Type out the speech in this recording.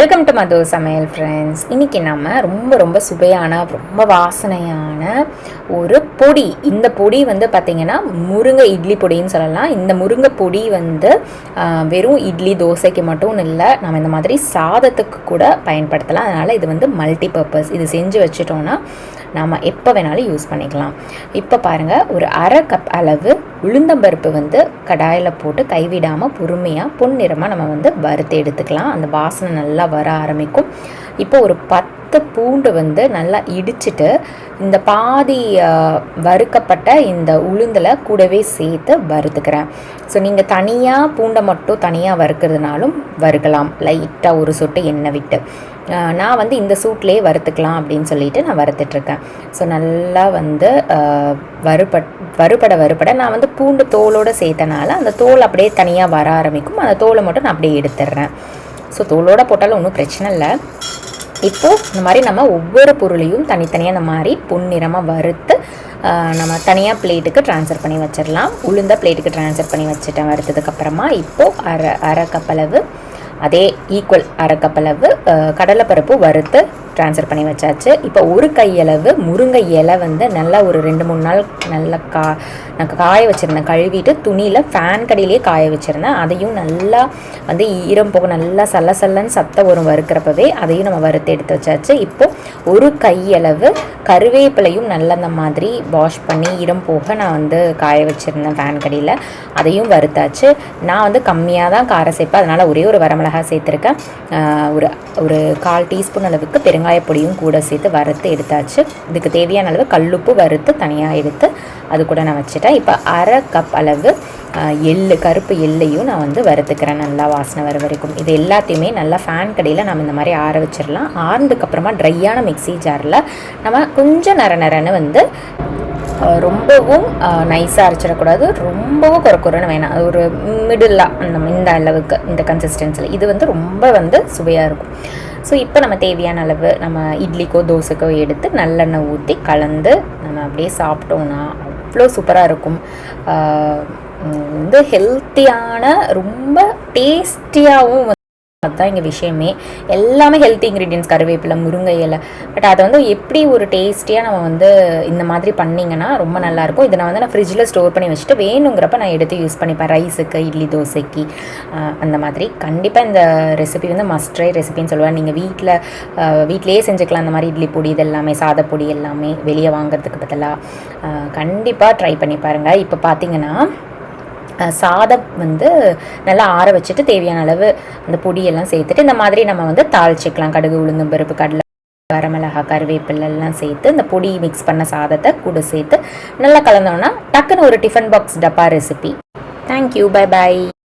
Welcome to மது சமையல் friends இன்றைக்கி நம்ம ரொம்ப ரொம்ப சுவையான ரொம்ப வாசனையான ஒரு பொடி. இந்த பொடி வந்து பார்த்திங்கன்னா முருங்கை இட்லி பொடின்னு சொல்லலாம். இந்த முருங்கை பொடி வந்து வெறும் இட்லி தோசைக்கு மட்டும் இல்லை நம்ம இந்த மாதிரி சாதத்துக்கு கூட பயன்படுத்தலாம். அதனால் இது வந்து மல்டி பர்பஸ் இது செஞ்சு வச்சுட்டோன்னா நாம் எப்போ வேணாலும் யூஸ் பண்ணிக்கலாம். இப்போ பாருங்கள் ஒரு அரை கப் அளவு உளுந்தம்பருப்பு வந்து கடாயில் போட்டு கைவிடாமல் பொறுமையாக பொன்னிறமாக நம்ம வந்து வறுத்து எடுத்துக்கலாம். அந்த வாசனை நல்லா வர ஆரம்பிக்கும். இப்போ ஒரு பத்து பூண்டு வந்து நல்லா இடிச்சிட்டு இந்த பாதி வறுக்கப்பட்ட இந்த உளுந்தில் கூடவே சேர்த்து வறுத்துக்கிறேன். ஸோ நீங்கள் தனியாக பூண்டை மட்டும் தனியாக வறுக்கிறதுனாலும் வறுக்கலாம். லைட்டாக ஒரு சொட்டு எண்ணெய் விட்டு. நான் வந்து இந்த சூட்லேயே வறுத்துக்கலாம் அப்படின்னு சொல்லிட்டு நான் வறுத்துட்ருக்கேன். ஸோ நல்லா வந்து வறுபட் வறுபட வறுபட. நான் வந்து பூண்டு தோலோடு சேர்த்தனால அந்த தோல் அப்படியே தனியாக வர ஆரம்பிக்கும். அந்த தோலை மட்டும் நான் அப்படியே எடுத்துடுறேன். ஸோ தோலோடு போட்டாலும் ஒன்றும் பிரச்சனை இல்லை. இப்போது இந்த மாதிரி நம்ம ஒவ்வொரு பொருளையும் தனித்தனியாக இந்த மாதிரி பொன்னிறமாக வறுத்து நம்ம தனியாக பிளேட்டுக்கு ட்ரான்ஸ்ஃபர் பண்ணி வச்சிடலாம். உளுந்த பிளேட்டுக்கு ட்ரான்ஸ்ஃபர் பண்ணி வச்சுட்டேன் வறுத்ததுக்கப்புறமா இப்போது அரை அரை கப்பளவு அதே ஈக்குவல் அரைக்கப்பளவு கடலைப்பருப்பு வறுத்து ட்ரான்ஸ்ஃபர் பண்ணி வச்சாச்சு. இப்போ ஒரு கையளவு முருங்கை இலை வந்து நல்லா ஒரு ரெண்டு மூணு நாள் நல்லா கா நான் காய வச்சுருந்தேன். கழுவிட்டு துணியில் ஃபேன் கடையிலேயே காய வச்சுருந்தேன். அதையும் நல்லா வந்து ஈரம் போக நல்லா சல்ல சல்லன்னு சத்தம் வரும் வறுக்கிறப்பவே அதையும் நம்ம வறுத்து எடுத்து வச்சாச்சு. இப்போது ஒரு கையளவு கருவேப்பிலையும் நல்ல அந்த மாதிரி வாஷ் பண்ணி ஈரம் போக நான் வந்து காய வச்சுருந்தேன் ஃபேன் கடையில். அதையும் வறுத்தாச்சு. நான் வந்து கம்மியாக தான் காரம் சேர்ப்பேன். அதனால் ஒரே ஒரு வரமிளகா சேர்த்துருக்கேன். ஒரு ஒரு கால் டீஸ்பூன் அளவுக்கு பெருங்காய பொடியும் கூட சேர்த்து வறுத்து எடுத்தாச்சு. இதுக்கு தேவையான அளவு கல்லுப்பு வறுத்து தனியாக எடுத்து அது கூட நான் வச்சுட்டேன். இப்போ அரை கப் அளவு எள்ளு கருப்பு எள்ளையும் நான் வந்து வறுத்துக்கிறேன். நல்லா வாசனை வர வரைக்கும். இது எல்லாத்தையுமே நல்லா ஃபேன் கடையில் நம்ம இந்த மாதிரி ஆற வச்சிடலாம். ஆறுனதுக்கப்புறமா ட்ரையான மிக்ஸி ஜாரில் நம்ம கொஞ்சம் நர நரன்னு வந்து ரொம்பவும் நைஸாக அரைச்சிடக்கூடாது. ரொம்பவும் குறை வேணாம். அது ஒரு மிடில்லாக அந்த இந்த அளவுக்கு இந்த கன்சிஸ்டன்சியில் இது வந்து ரொம்ப வந்து சுவையாக இருக்கும். ஸோ இப்போ நம்ம தேவையான அளவு நம்ம இட்லிக்கோ தோசைக்கோ எடுத்து நல்லெண்ணெய் ஊற்றி கலந்து நம்ம அப்படியே சாப்பிட்டோன்னா அவ்வளோ சூப்பராக இருக்கும். வந்து ஹெல்த்தியான ரொம்ப டேஸ்டியாகவும் அதுதான் இங்கே விஷயமே. எல்லாமே ஹெல்த்தி இன்க்ரீடியன்ஸ் கருவேப்பிலை முருங்கை இலை. பட் அதை வந்து எப்படி ஒரு டேஸ்டியாக நம்ம வந்து இந்த மாதிரி பண்ணிங்கன்னா ரொம்ப நல்லாயிருக்கும். இதை நான் வந்து நான் ஃப்ரிட்ஜில் ஸ்டோர் பண்ணி வச்சுட்டு வேணுங்கிறப்ப நான் எடுத்து யூஸ் பண்ணிப்பேன். ரைஸுக்கு இட்லி தோசைக்கு அந்த மாதிரி. கண்டிப்பாக இந்த ரெசிபி வந்து மஸ்ட் ட்ரை ரெசிபின்னு சொல்லுவேன். நீங்கள் வீட்டில் வீட்டிலேயே செஞ்சுக்கலாம். அந்த மாதிரி இட்லி பொடி இது எல்லாமே சாதப்பொடி எல்லாமே வெளியே வாங்குறதுக்கு பதிலாக கண்டிப்பாக ட்ரை பண்ணி பாருங்கள் இப்போ பார்த்தீங்கன்னா சாதம் வந்து நல்லா ஆற வச்சுட்டு தேவையான அளவு அந்த பொடியெல்லாம் சேர்த்துட்டு இந்த மாதிரி நம்ம வந்து தாளிச்சிக்கலாம். கடுகு உளுந்தும் பருப்பு கடலை வரமிளகா கருவேப்பிலை எல்லாம் சேர்த்து இந்த பொடி மிக்ஸ் பண்ண சாதத்தை கூட சேர்த்து நல்லா கலந்தோன்னா டக்குன்னு ஒரு டிஃபன் பாக்ஸ் டப்பா recipe thank you bye bye